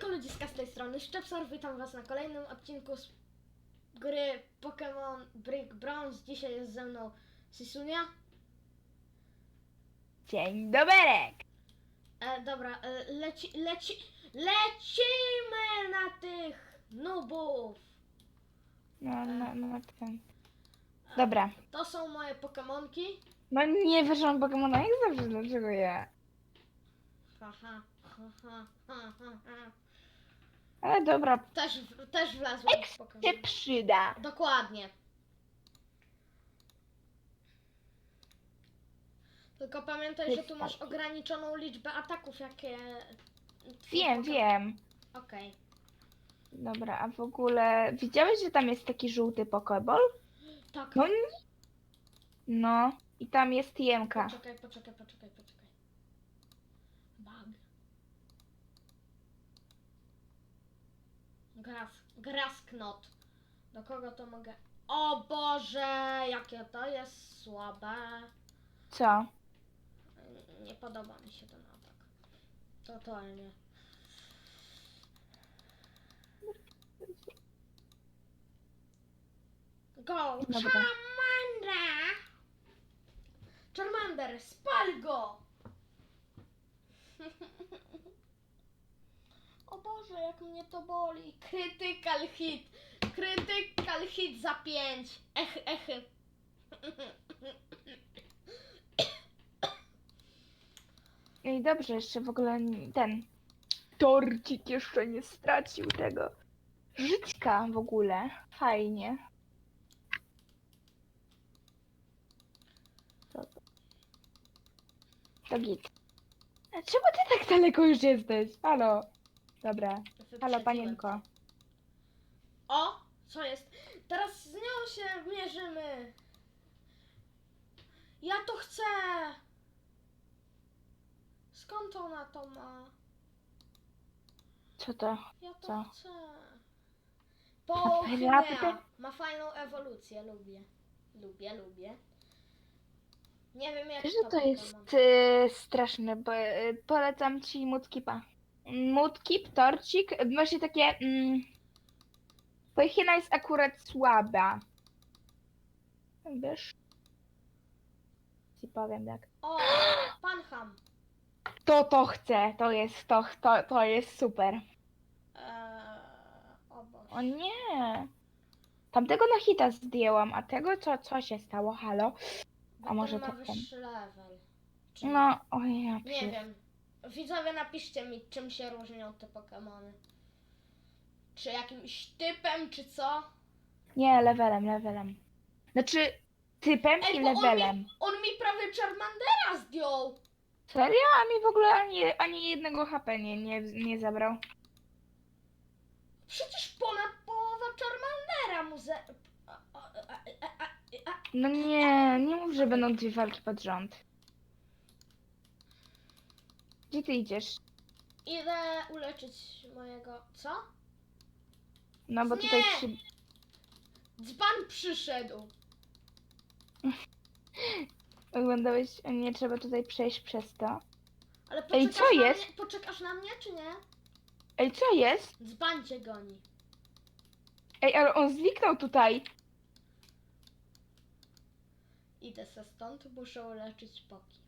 Siemanko ludziska z tej strony, Szczepsor, witam was na kolejnym odcinku z gry Pokémon Brick Bronze. Dzisiaj jest ze mną Sisunia. Dzień doberek! E, dobra, e, leci, leci, lecimy na tych nubów. No, no, no ten. Dobra. To są moje Pokemonki. No nie wyszłam Pokemona jak zawsze, dlaczego ja? Haha, haha, ha, ha, ha. Ale dobra, Też, też wlazłem w się przyda. Dokładnie. Tylko pamiętaj, że tu masz ograniczoną liczbę ataków, jakie. Wiem, wiem. Okej. Dobra, a w ogóle widziałeś, że tam jest taki żółty Pokeball? Tak. No. No, i tam jest Jemka. Poczekaj, poczekaj, poczekaj, poczekaj. Bug. Gras, grasknot. Do kogo to mogę? O Boże, jakie to jest słabe. Co? Nie podoba mi się ten atak. Totalnie. Go! Dobra. Charmander! Charmander, spal go! O Boże, jak mnie to boli. Critical hit. Critical hit za pięć. Ech, echy. I dobrze, jeszcze w ogóle ten torcik jeszcze nie stracił tego żyćka w ogóle. Fajnie. Co to? To git. A czemu ty tak daleko już jesteś? Halo. Dobra. Halo, Wyprzedziłem. panienko. O, co jest? Teraz z nią się mierzymy. Ja to chcę. Skąd ona to ma? Co to? Ja to Co? chcę. Naprawdę? Pochnea. Ma fajną ewolucję, lubię. Lubię, lubię. Nie wiem jak Wiesz, to że to jest y, straszne, bo y, polecam ci Mudkipa. Mudkip, torcik, właśnie takie... Mm, Pojchina jest akurat słaba. Wiesz? Ci powiem tak. O, Panham. To to chcę, to jest, to, to, to jest super. Eee, o Boże. O nie! Tamtego na hita zdjęłam, a tego co, co się stało? Halo? Bo a może ma to ten? wyższy level. Czy- No, oj ja Nie wiem. Widzowie, napiszcie mi, czym się różnią te Pokémony. Czy jakimś typem, czy co? Nie, levelem, levelem. Znaczy, typem Ej, i bo on mi- levelem. On mi prawie Charmandera zdjął. Serio? A mi w ogóle ani, ani jednego HP nie, nie, nie zabrał. Przecież ponad połowa Charmandera mu ze... a- a- a- a- a- a- No nie, nie mów, że będą dwie walki pod rząd. Gdzie ty idziesz? Idę uleczyć mojego... Co? No bo Nie! tutaj przy... Dzban przyszedł. oglądałeś, nie trzeba tutaj przejść przez to. Ale Ej, poczekasz co na jest? Mnie, poczekasz na mnie, czy nie? Ej, co jest? Dzban cię goni. Ej, ale on zniknął tutaj. Idę se stąd, muszę uleczyć poki.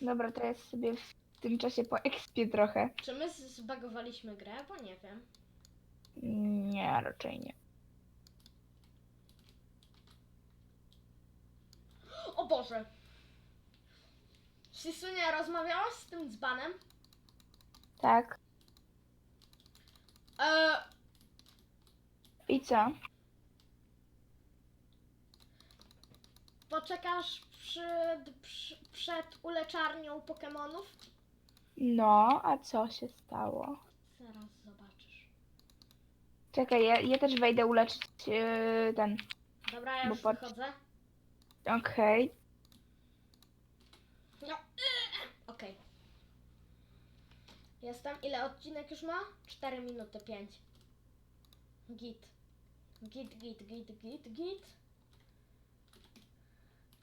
Dobra, to ja sobie w tym czasie poekspię trochę. Czy my z- zbagowaliśmy grę? Bo nie wiem. Nie, raczej nie. O Boże! Sisunia, rozmawiałaś z tym dzbanem? Tak. Eee, I co? poczekasz przed, przy, przed uleczarnią Pokemonów? No, a co się stało? Zaraz zobaczysz. Czekaj, ja, ja też wejdę uleczyć yy, ten. Dobra, ja Bo już patrz- wychodzę. Okej. No, okej. Jestem. Ile odcinek już ma? 4 minuty 5. Git. Git, git, git, git, git.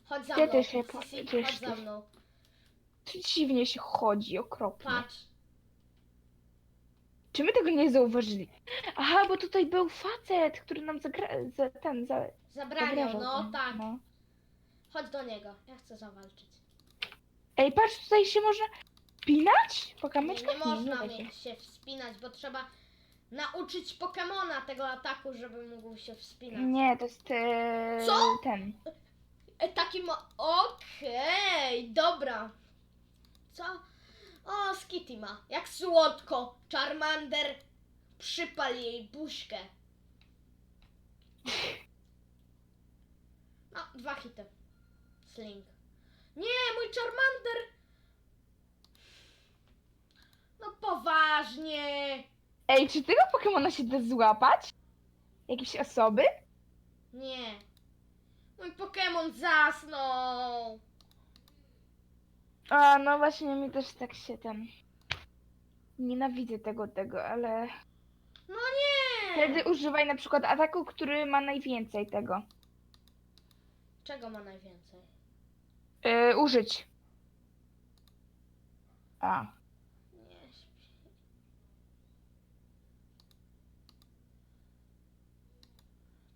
Chodź za mną. ty się Sisi, pojedziesz chodź za mną. Dziwnie się chodzi, okropnie. Patrz. Czy my tego nie zauważyli? Aha, bo tutaj był facet, który nam zagra... Za, ten, za... Zabraniał, zagrażał no tak. no. Chodź do niego. Ja chcę zawalczyć. Ej, patrz, tutaj się można spinać? Po Nie, kamyczkach? nie można da się. mi się wspinać, bo trzeba nauczyć Pokemona tego ataku, żeby mógł się wspinać. Nie, to jest e, Co? ten. E, taki ma... Okej, dobra. Co? O, Skitty ma. Jak słodko. Charmander przypal jej buźkę. No, dwa hity. Sling. Nie, mój Charmander! No poważnie. Ej, czy tego Pokemona się da złapać? Jakiejś osoby? Nie. Mój Pokémon zasnął. A, no właśnie, mi też tak się ten... Nienawidzę tego, tego, ale... No nie. Wtedy używaj na przykład ataku, który ma najwięcej tego. Czego ma najwięcej? Yy, użyć. A. Nie śpi.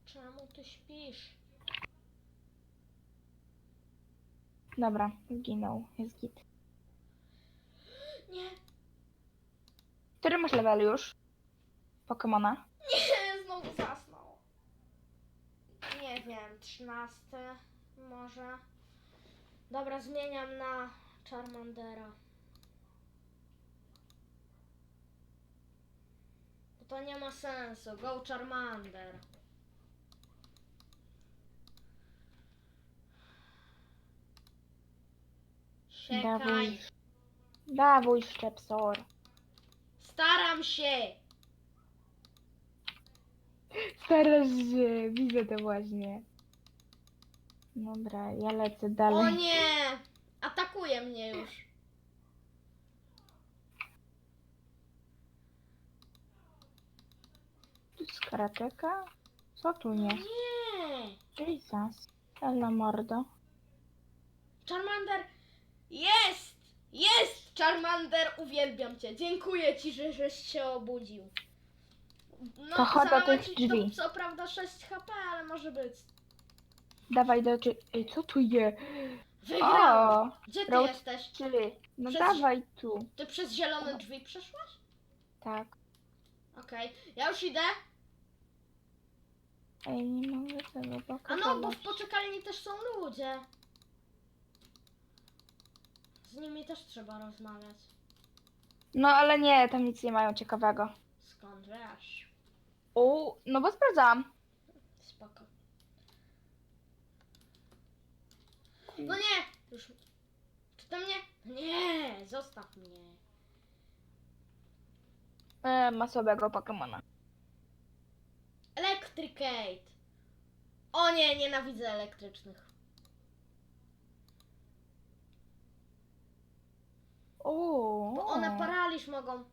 Czemu ty śpisz? Dobra, zginął. Jest git. Nie, Który masz level już? Pokemona? nie, znowu zasnął. Nie wiem, trzynasty może. Dobra, zmieniam na Charmandera. Bo to nie ma sensu. Go Charmander. Siekaj. Dawuj. Dawuj, Szczepsor. Staram się. Starasz się, widzę to właśnie. Dobra, ja lecę dalej. O nie! Atakuje mnie już. Tu jest karateka? Co tu No jest? nie! Jesus. Ella mordo. Charmander! Jest! Jest! Charmander, uwielbiam cię. Dziękuję ci, że żeś się obudził. No, To chodź do tych drzwi. To, co prawda 6 HP, ale może być. Dawaj do czy... Ej, co tu je? Wygrałem! O, Gdzie ty road jesteś? Czyli. No Przez- dawaj tu. Ty przez zielone drzwi przeszłaś? Tak. Okej, ja już idę. Ej, nie mogę tego A no, bo w poczekalni też są ludzie. Z nimi też trzeba rozmawiać. No ale nie, tam nic nie mają ciekawego. Skąd wiesz? O, no bo sprawdzam. Spoko. No nie! Już. Czy to mnie? Nie! Zostaw mnie. E, masowego Pokemona. Electricate! O nie, nienawidzę elektrycznych. O. Bo one paraliż mogą.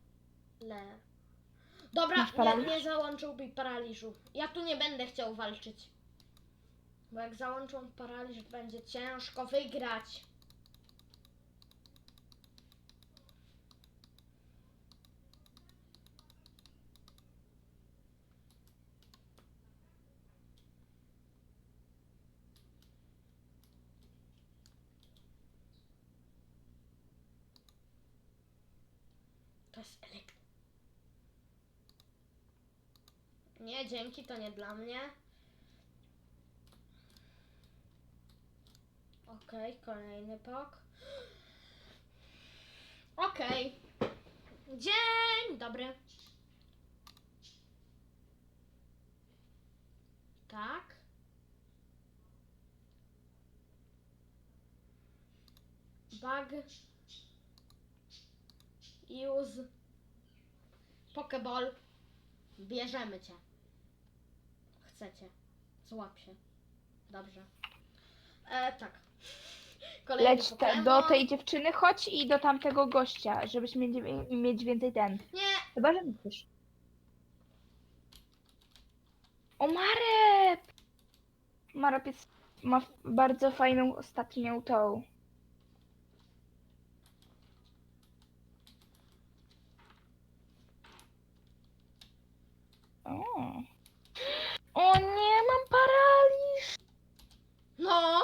Le. Dobra, Masz nie, paraliż? nie załączyłby paraliżu. Ja tu nie będę chciał walczyć. Bo jak załączą paraliż, będzie ciężko wygrać. To jest elektryk. Nie, dzięki, to nie dla mnie. Okej, kolejny pok. Okej. Dzień dobry. Tak. Bug. Use. Pokeball. Bierzemy cię. Chcecie. Złap się. Dobrze. E, tak. Kolejny Leć te, do tej dziewczyny, chodź i do tamtego gościa, żebyś mieć, mieć więcej ten. Nie, Chyba, że chcesz. O, Marep! Marep jest, ma f- bardzo fajną ostatnią tą. O. o nie, mam paraliż. No!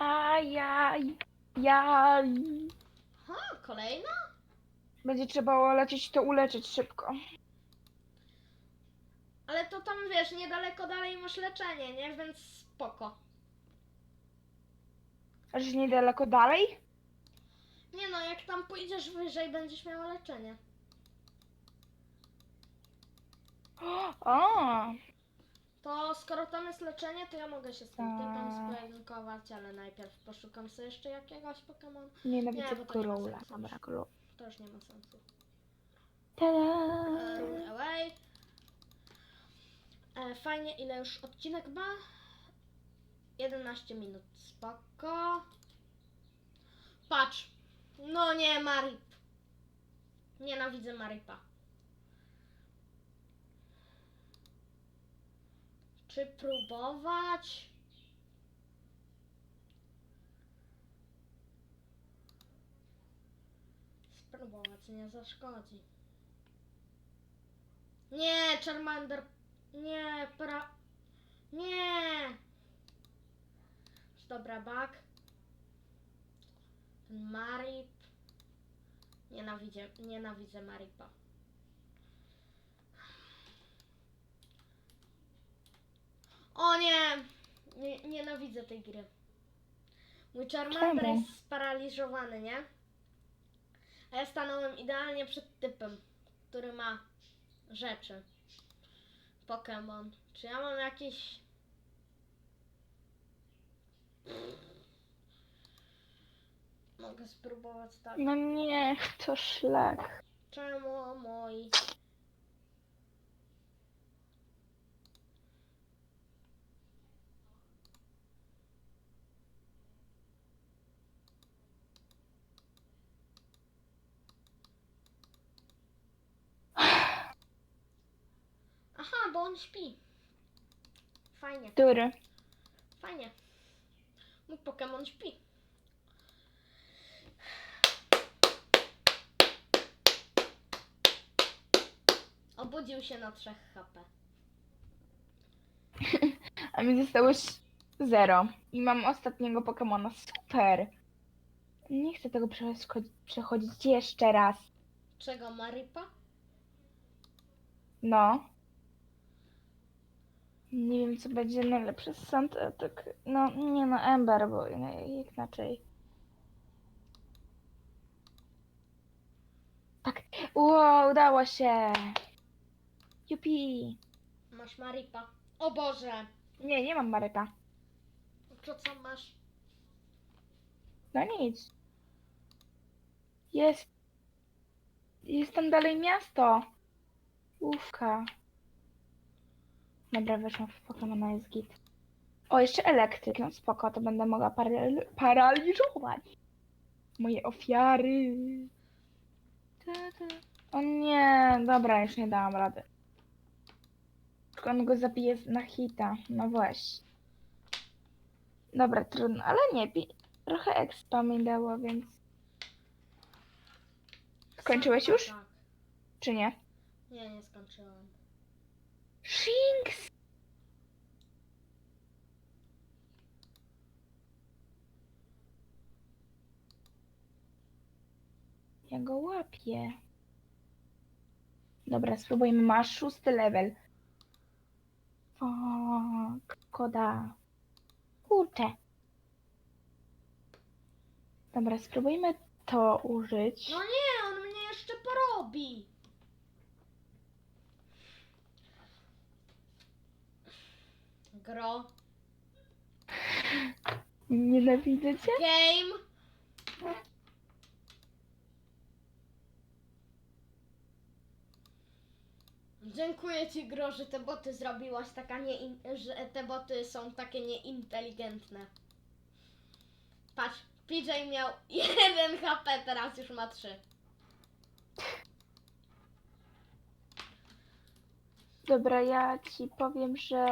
Ajaj, jaj. Ha, kolejna? Będzie trzeba lecieć to uleczyć szybko. Ale to tam wiesz, niedaleko dalej masz leczenie, nie? Więc spoko. Aż niedaleko dalej? Nie no, jak tam pójdziesz wyżej, będziesz miała leczenie. O, To skoro tam jest leczenie, to ja mogę się z tym typem Tak. spojedynkować, ale najpierw poszukam sobie jeszcze jakiegoś Pokemon. nienawidzę Nie, bo to nie ma króla. sensu. Dobra. To już nie ma sensu. Tada! Run away. E, fajnie, ile już odcinek ma? 11 minut. Spoko. Patrz. No nie, Marip. Nienawidzę Maripa. Czy próbować? Spróbować nie zaszkodzi. Nie, Charmander. Nie, pra. Nie! Dobra, bak. Marip. Nienawidzę, nienawidzę Maripa. O nie! nie! Nienawidzę tej gry. Mój Charmander Czemu? jest sparaliżowany, nie? A ja stanąłem idealnie przed typem, który ma rzeczy. Pokémon. Czy ja mam jakieś. Mogę spróbować tak. No nie, to szlak. Czemu mój. Aha, bo on śpi. Fajnie, Który? fajnie. Mój Pokémon śpi. Obudził się na 3 HP. A mi zostało ś- zero. I mam ostatniego Pokemona. Super. Nie chcę tego przechodzić jeszcze raz. Czego Maripa? No. Nie wiem, co będzie najlepszy sąd. a Tak, no, nie no, Ember, bo nie- jak inaczej. Tak. Wow, udało się. Jupi. Masz Maripa. O Boże! Nie, nie mam Maryka. To co masz? No nic. Jest. Jest tam dalej miasto. Ufka. Dobra, weszłam w Pokemona, jest git. O, jeszcze elektryk, no spoko, to będę mogła paral paraliżować moje ofiary. Ta, ta. O nie, dobra, już nie dałam rady. Tylko on go zabije na hita, no właśnie. Dobra, trudno, ale nie, trochę expa mi dało, więc... Skończyłeś już? Tak. Czy nie? Nie, nie skończyłam. Shinx! Ja go łapię. Dobra, spróbujmy. Masz szósty level. Fuck, koda. Kurczę. Dobra, spróbujmy to użyć. No nie, on mnie jeszcze porobi. Gro. Nienawidzę cię. Game. Dziękuję ci, Gro, że te boty zrobiłaś taka nie, że te boty są takie nieinteligentne. Patrz, PJ miał 1 HP, teraz już ma 3. Dobra, ja ci powiem, że...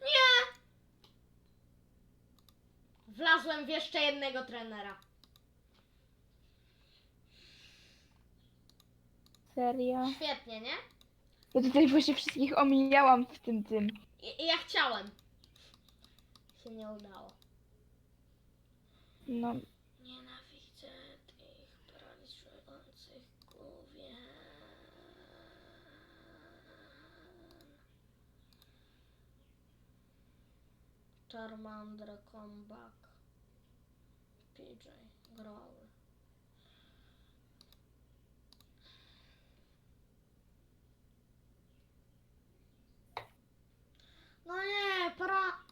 Nie! Wlazłem w jeszcze jednego trenera. Serio? Świetnie, nie? Ja tutaj właśnie wszystkich omijałam w tym tym. I, i ja chciałem. Się nie udało. No, Nienawidzę tych paraliżujących główien. Charmander comeback. PJ Growl. No nie, para...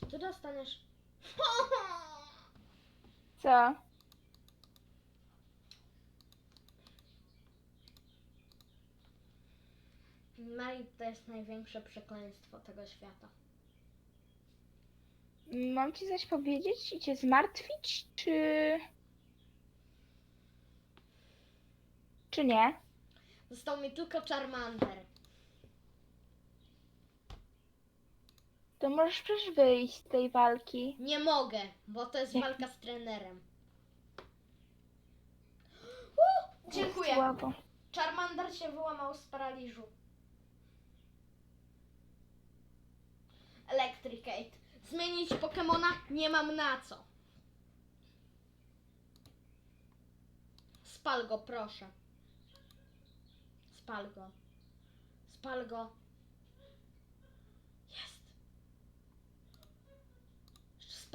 Czy ty dostaniesz... co? Mary to jest największe przekleństwo tego świata. Mam ci coś powiedzieć i cię zmartwić, czy... Czy nie? Został mi tylko Charmander. To możesz przecież wyjść z tej walki. Nie mogę, bo to jest Jak- walka z trenerem. Dziękuję. Słabo. Charmander się wyłamał z paraliżu. Electricate. Zmienić Pokemona nie mam na co. Spal go, proszę. Spal go. Spal go. Jest.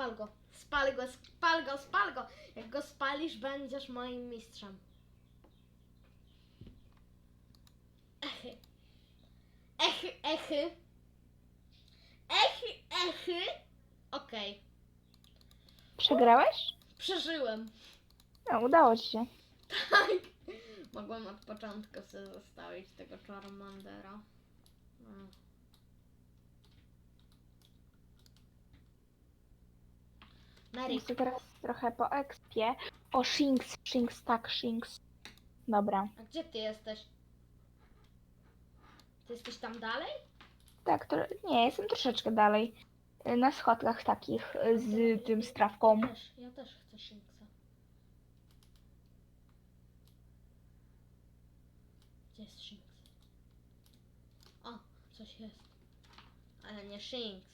Spal go. Spal go, spal go, spal go. Jak go spalisz, będziesz moim mistrzem. Echy. Echy, echy. Echy, echy. Okej. Przegrałeś? Przeżyłem. No, udało ci się. Tak. Mogłem od początku sobie zostawić tego Charmandera. No. Mary, Muszę teraz trochę po ekspie. O, Shinx, Shinx, tak, Shinx. Dobra. a gdzie ty jesteś? Ty jesteś tam dalej? Tak, to nie, jestem troszeczkę dalej. Y, Na schodkach takich y, z tym strawką. Ja też, ja też chcę Shinxa. Gdzie jest Shinx? O, coś jest. Ale nie Shinx.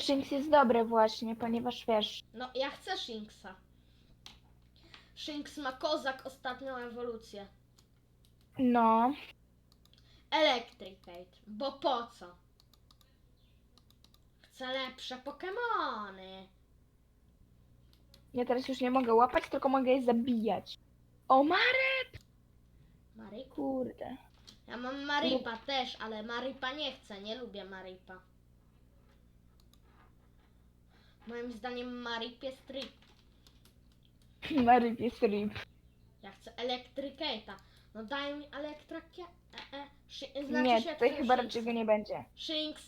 Shinx jest dobry właśnie, ponieważ wiesz, No, ja chcę Shinxa. Shinx ma kozak ostatnią ewolucję. no, Electricate, bo po co? Chcę lepsze Pokemony. ja teraz już nie mogę łapać, tylko mogę je zabijać. O, Mary! Marik? Kurde. Ja mam Maripa też, ale Maripa nie chcę, nie lubię Maripa. Moim zdaniem Marip jest trip. Mary jest rip. Ja chcę Electricate'a. No daj mi Electrakie... E, e, znaczy Nie, się tutaj chyba raczej go nie będzie. Shinx.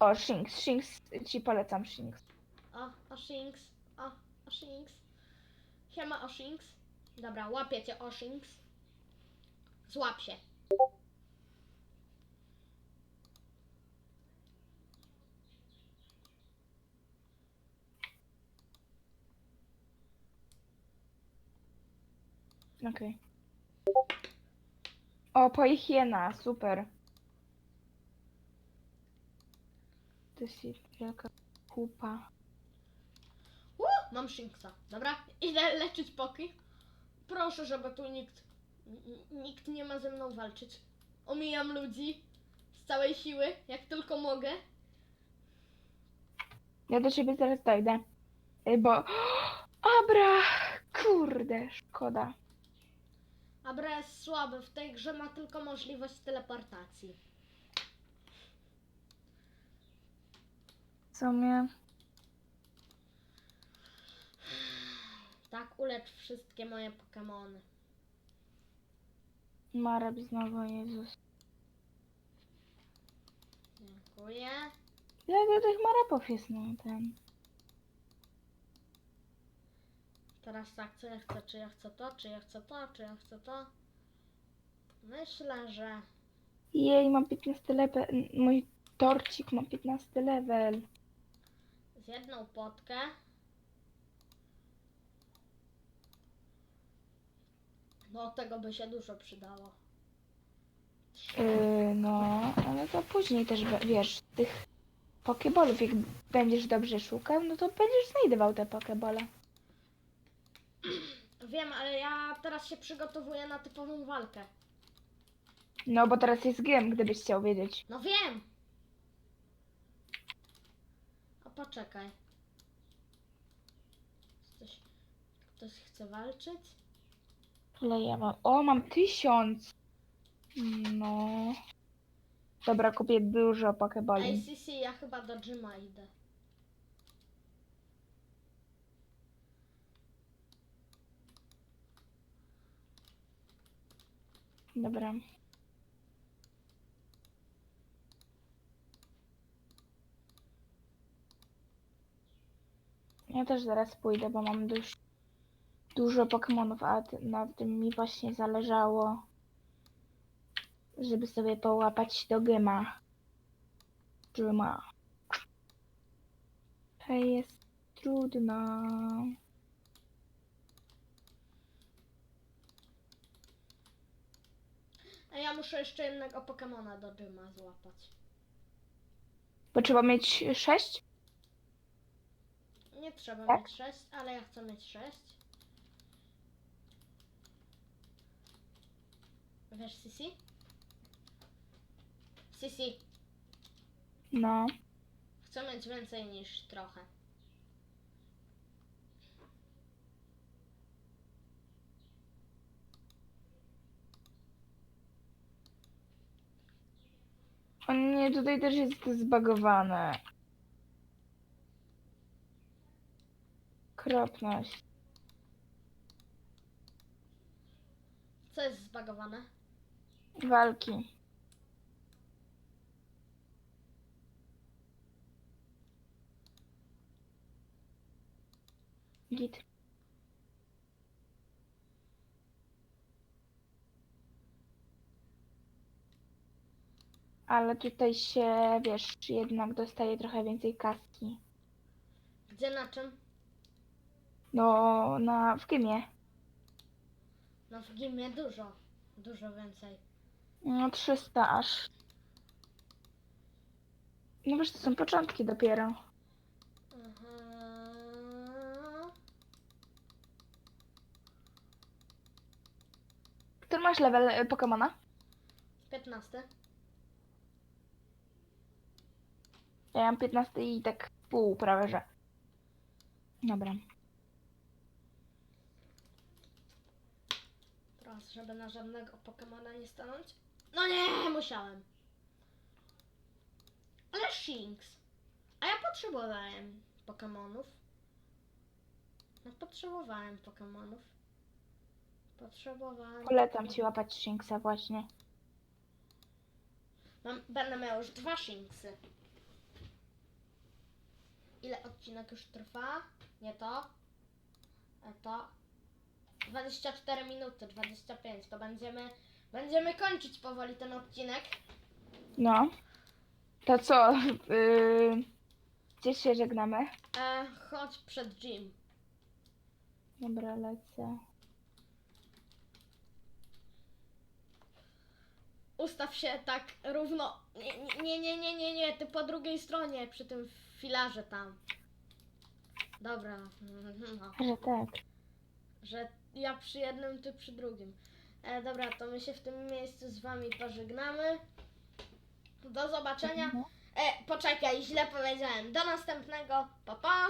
O, Shinx, Shinx, ci polecam Shinx. O, o Shinx. O, o Shinx. Siema o Shinx. Dobra, łapię cię o Shinx. Złap się. Okej. O, poichiena, super. To jest wielka kupa. Uh, mam Shinxa. Dobra, idę leczyć poki. Proszę, żeby tu nikt, n- nikt nie ma ze mną walczyć. Omijam ludzi z całej siły, jak tylko mogę. Ja do ciebie zaraz dojdę. Y, Bo... Abra! Kurde, szkoda. Abra jest słaby. W tej grze ma tylko możliwość teleportacji. Co sumie. Tak, ulecz wszystkie moje Pokemony. Mareb znowu, Jezus. Dziękuję. Ile do tych marepów jest na ten? Teraz tak, co ja chcę? Czy ja chcę to, czy ja chcę to, czy ja chcę to? Myślę, że Jej, mam 15 level. Mój torcik ma 15 level. z jedną potkę. No tego by się dużo przydało. Yy, no, ale to później też, wiesz, tych pokebolów, jak będziesz dobrze szukał, no to będziesz znajdował te pokebole. Wiem, ale ja teraz się przygotowuję na typową walkę. No, bo teraz jest gem, gdybyś chciał wiedzieć. No wiem! A poczekaj. Ktoś, ktoś chce walczyć? Ale ja mam... O, mam tysiąc! No... Dobra, kupię dużo Ej, pokeboli. Sisi, ja chyba do Jima idę. Dobra. Ja też zaraz pójdę, bo mam dość dużo Pokemonów, a na tym mi właśnie zależało, żeby sobie połapać do Gyma. Gyma. To jest trudno. A ja muszę jeszcze jednego Pokemona do Jima złapać. Bo trzeba mieć sześć? Nie trzeba Tak? mieć 6, ale ja chcę mieć 6. Wiesz, Sisi? Sisi, No. chcę mieć więcej niż trochę. O nie, tutaj też jest zbagowane. Kropność. Co jest zbagowane? Walki. Git. Ale tutaj się, wiesz, jednak dostaje trochę więcej kaski. Gdzie na czym? No, na, w Gymie. No w gimie dużo. Dużo więcej. No 300 aż. No wiesz, to są początki dopiero. Aha. Który masz level e, Pokemona? 15. Ja mam 15 i tak pół prawie, że. Dobra. Teraz, żeby na żadnego Pokemona nie stanąć. No nie, musiałem. Ale Shinx. A ja potrzebowałem Pokemonów. No potrzebowałem Pokemonów. Potrzebowałem. Polecam ci łapać Shinxa właśnie. Mam, będę miał już dwa Shinxy. Ile odcinek już trwa? Nie to. A to. 24 minuty, 25. To będziemy. Będziemy kończyć powoli ten odcinek. No. To co? Yy... Gdzie się żegnamy? E, chodź przed gym. Dobra, lecę. Ustaw się tak równo. Nie, nie, nie, nie, nie, nie. Ty po drugiej stronie, przy tym filarze tam. Dobra. No. Że tak. że ja przy jednym, ty przy drugim. E, dobra, to my się w tym miejscu z wami pożegnamy. Do zobaczenia. Mhm. E, poczekaj, źle powiedziałem. Do następnego. Pa pa.